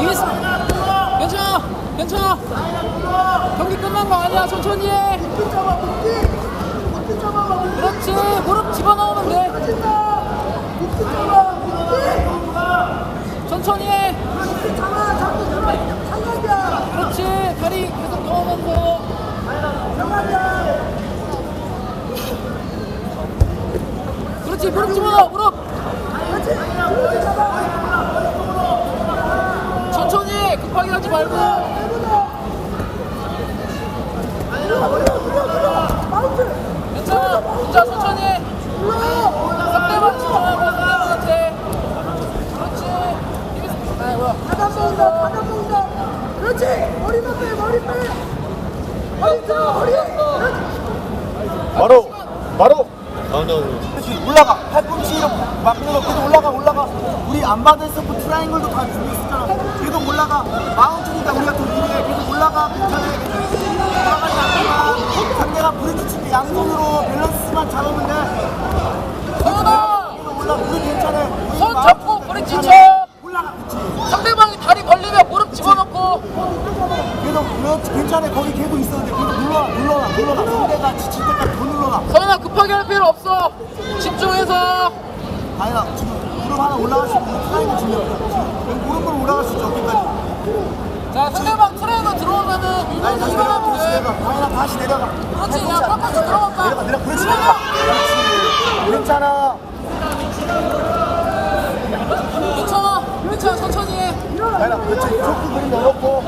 이기스 괜찮아 괜찮아. 경기 끝난 거 아니야 천천히 해 그렇지 무릎 집어넣으면 돼 천천히 해 그렇지 다리 계속 넣으면서 그렇지 무릎 집어넣어 무릎 천천히 급하게 하지 말고 괜찮아 진짜 천천히 해. 상대방 집중하고 상대방한테 그렇지 힘이- 아 뭐야 바닥 모은다, 바닥 모은다. 그렇지. 머리만 빼, 머리 빼. 머리 들어, 머리. 바로 바로 그렇지 올라가. 팔꿈치로. 막는 거 계속 올라가 올라가. 우리 안 받을 서프 트라이앵글도 다 준비했었잖아. 계속 올라가. 마운트니까 우리가 더 유리해 계속 올라가. 괜찮아 올라가지 않다가 상대가 브리지. 칠때 양손으로 밸런스만 잡으면 돼. 계속 올라가. 우리 괜찮아 우리 손 마운트 잡고 브릿지 괜찮아. 쳐. 올라가 그렇지 상대방이 다리 벌리면 무릎 집어넣고 괜찮아 거기 계속 돼 계속 눌러라 눌러라 눌러라 상대가 지칠 때까지 더 눌러라 서연아 급하게 할 필요 없어. 집중해서. 아니라 지금 무릎 하나 올라갈 수 있는 중요해. 지금 무릎으로 올라갈 수 있지 어깨까지. 자 상대방 트레이너 들어오면은 아니 다시 내려가 일어나면 다시 돼 내려가. 아니라 다시 내려가. 그렇지 야 끝까지 들어간다 내려가 내려가. 그렇지. 내려가 그렇지 괜찮아. 괜찮아. 괜찮아 천천히 해. 아니라 그렇지. 조금 그림 넣어놓고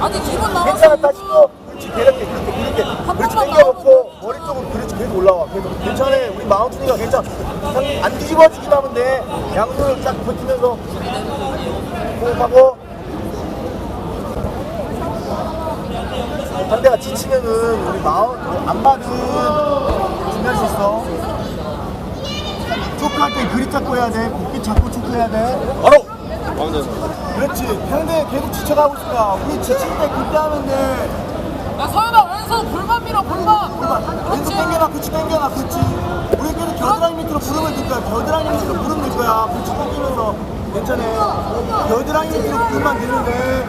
아직 기분 남았어 괜찮아 다시 또 그렇지 이렇게 그렇게 그렇게 그렇지 번만 당겨놓고 머리 쪽으로 그렇지 계속 올라와. 계속 괜찮아 우리 마운트니까 괜찮아. 상- 안 뒤집어지기만 하면 돼. 양손을 딱 버티면서 호흡하고. 상대가 지치면은 우리 마운 안 받은 준비할 수. 있어 초크할 때 그립 잡고 해야 돼. 고삐 잡고 초크해야 돼. 바로 그렇지. 상대 계속 지쳐가고 있으니까 우리 지칠 때 그때 하면 돼 야 서연아 왼손 골반 밀어 골반. 왼손 그렇지. 당겨놔 그렇지 당겨놔 그렇지. 우리 계속 겨드랑이 밑으로 무릎을 넣을 거야. 겨드랑이 밑으로 무릎 넣을 거야. 그렇지 당기면서. 괜찮아. 겨드랑이 밑으로 무릎만 넣으면 돼.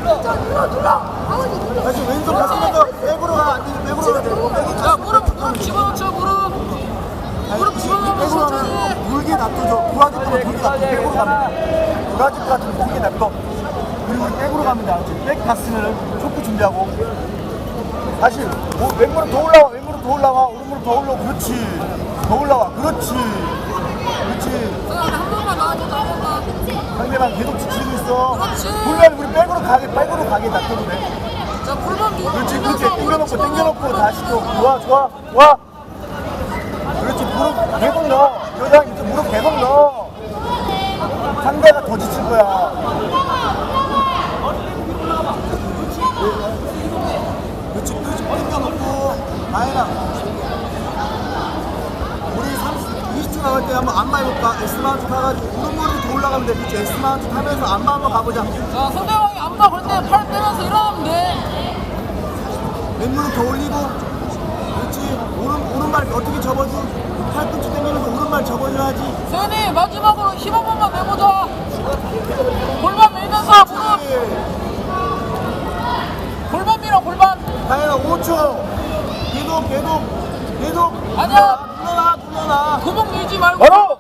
다시 왼손 가슴에서 백으로 가안 되지 백으로 가야 돼. 백으로 야 무릎 무릎 집어넣자 무릎 물게 놔둬줘 부하지 거면 물게 놔둬 백으로 가면 돼 부하지 같은 물게 놔둬. 그리고 백으로 가면 돼 알았지 백 갔으면 초크 준비하고. 다시 오, 왼무릎 더 올라와 왼무릎 더 올라와 오른무릎 더 올라와. 그렇지. 더 올라와. 그렇지. 그렇지. 상대방 계속 지치고 있어. 그렇지. 우리 백으로 가게 백으로 가게 놔둬도 돼 자 골반 밀어 그렇지 그렇지. 당겨놓고 당겨놓고 다시 또 좋아 좋아. 좋아 그렇지 무릎 계속 넣어 여자 이제 무릎 계속 넣어 상대가 더 지칠 거야 당겨놓고 나연아 우리 30, 20초 나갈 때 한번 안마 해볼까? S마운트 타가지고 오른무릎이 더 올라가면 돼. 그렇지 S마운트 타면서 안마 한번 가보자. 자 상대방이 안봐 그럴 때팔 빼면서 일어나면 돼. 왼무릎 더 올리고 그렇지 오른, 오른발 어떻게 접어지 팔꿈치 당기면서 오른발 접어줘야지 서연이 마지막으로 힘 한 번만 내보자 골반 밀면서 무릎 그렇지 골반 밀어 골반 다현아 5초. 계속 계속 계속. 아니야. 눌러놔 눌러놔. 구멍 밀지 말고. 바로